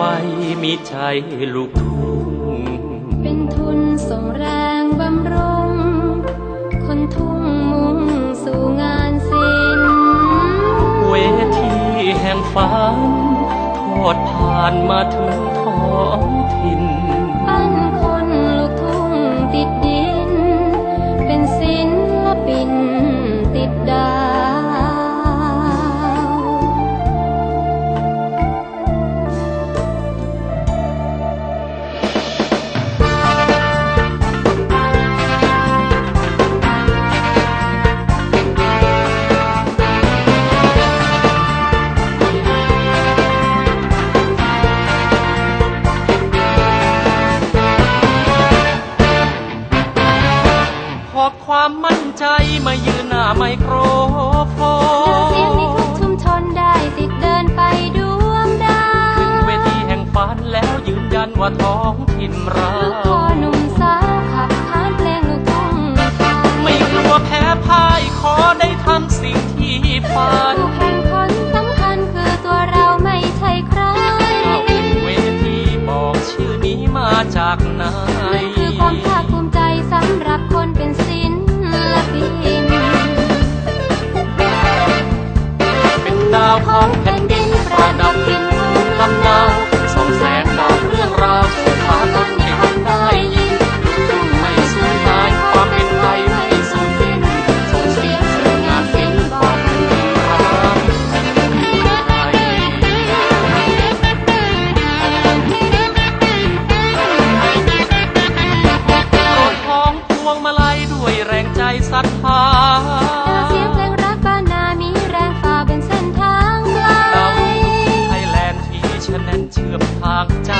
มีไฟมีใจลูกทุ่งเป็นทุนส่งแรงบำรุง คนทุ่งมุ่งสู่งานศิลป์เวทีแห่งฝันทอดผ่านมาถึงท้องถิ่นปั้น อบความมั่นใจมายืนหน้าไมโครโฟนเสียงในทุกชุมชนได้สิทธิ์เดินไปดวงดาวถึงวเวทีแห่งฝันแล้วยืนยันว่าท้องถิ่นเราลูกคอหนุ่มสาวขับขานเพลงลูกทุ่งไทยไม่กลัวแพ้พ่ายขอได้ทำสิ่งที่ฝันผู้แข่งขันสำคัญคือตัวเราไม่ใช่ใครเวทีบอกชื่อนี้มาจากไหนมันคือความ เป็นดาวข ชื่อ